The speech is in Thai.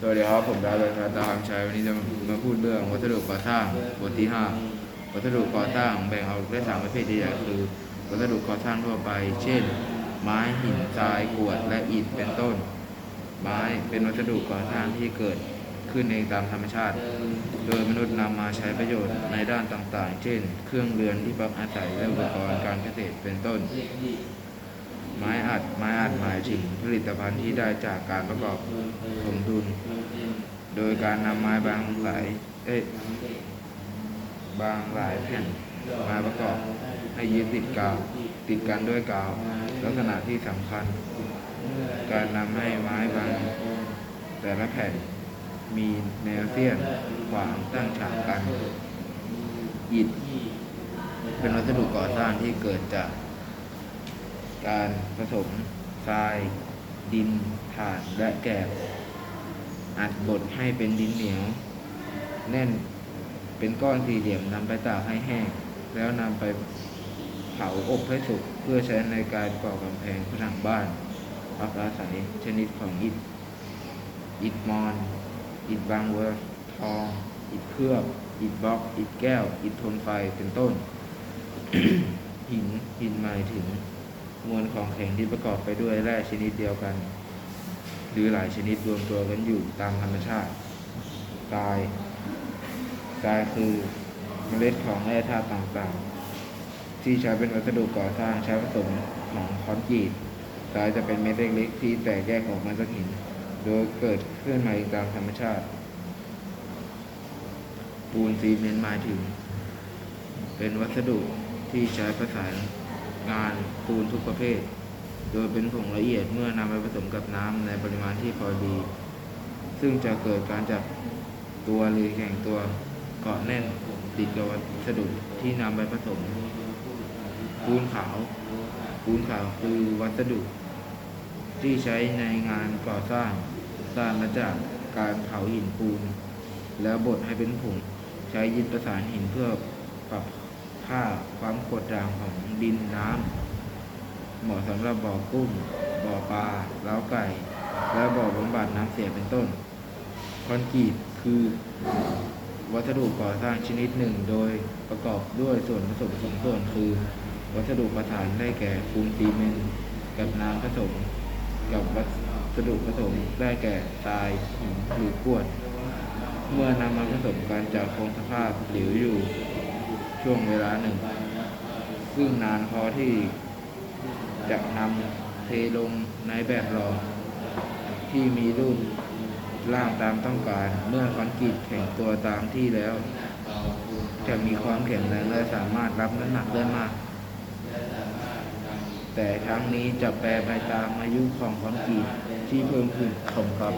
สวัสดีครับผมดาวเรืองรัตน์ตาคำชัยวันนี้จะมาพูดเรื่องวัสดุก่อสร้างบทที่ห้าวัสดุก่อสร้างแบ่งออกได้สามประเภทใหญ่คือวัสดุก่อสร้างทั่วไป เช่น ไม้หินทรายกรวดและอิฐเป็นต้น ไม้เป็นวัสดุก่อสร้างที่เกิดขึ้นเองตามธรรมชาติ โดยมนุษย์นำมาใช้ประโยชน์ในด้านต่างๆ เช่น เครื่องเรือนที่พักอาศัยและอุปกรณ์การเกษตรเป็นต้น ไม้อัด ไม้อัดหมายถึงผลิตภัณฑ์ที่ได้จากการประกอบสมดุล โดยการนำไม้บางหลายเอ้บางหลายแผ่นมาประกอบให้ยึดติดกาว ติดกันด้วยกาว ลักษณะที่สำคัญ การนำให้ไม้บางแต่ละแผ่นมีแนวเสี้ยนขวางตั้งฉากกันอิฐเป็นวัสดุก่อสร้างที่เกิดจาก การผสมทราย ดินถ่านและแกบอัดบดให้เป็นดินเหนียว แน่นเป็นก้อนสี่เหลี่ยมนำไปตากให้แห้ง แล้วนำไปเผาอบให้สุกเพื่อใช้ในการก่อกำแพงผนังบ้านพักอาศัยชนิดของอิฐ อิฐมอน อิฐบางเวอร์ทอง อิฐเคลือบ อิฐบล็อก อิฐแก้ว อิฐทนไฟ เป็นต้น หิน หินหมายถึง มวลของแข็งที่ประกอบไปด้วยแร่ชนิดเดียวกัน หรือหลายชนิดรวมตัวกันอยู่ตามธรรมชาติทรายทรายคือเมล็ดของแร่ธาตุต่างๆ ที่ใช้เป็นวัสดุก่อสร้างใช้ผสมของคอนกรีตทรายจะเป็นเม็ดเล็กๆที่แตกแยกออกมาจากหิน โดยเกิดขึ้นมาเองตามธรรมชาติ ปูนซีเมนต์หมายถึง เป็นวัสดุที่ใช้ประสาน งานปูนทุกประเภท โดยเป็นผงละเอียดเมื่อนำไปผสมกับน้ำในปริมาณที่พอดี ซึ่งจะเกิดการจับตัวหรือแข็งตัวเกาะแน่นติดกับวัสดุที่นำไปผสม ปูนขาว ปูนขาวคือวัสดุ ที่ใช้ในงานก่อสร้างสร้างมาจากการเผาหินปูน แล้วบดให้เป็นผงใช้ยึดประสานหินเพื่อปรับ ค่าความกดด่างของดินน้ำเหมาะสำหรับบ่อกุ้งบ่อปลาเล้าไก่ และบ่อบำบัดน้ำเสียเป็นต้น คอนกรีตคือวัสดุก่อสร้างชนิดหนึ่ง โดยประกอบด้วยส่วนผสมสองส่วนคือ วัสดุประสานได้แก่ปูนซีเมนต์กับน้ำผสม กับวัสดุผสมได้แก่ทรายหินหรือกรวด เมื่อนำมาผสมกันจะคงสภาพเหลวอยู่ ช่วงเวลาหนึ่ง ซึ่งนานพอที่จะนำเทลงในแบบหล่อที่มีรูปร่างตามต้องการ เมื่อคอนกรีตแข็งตัวตามที่แล้ว จะมีความแข็งแรงและสามารถรับน้ำหนักได้มาก แต่ทั้งนี้จะแปรไปตามอายุของคอนกรีตที่เพิ่มขึ้นขมครับ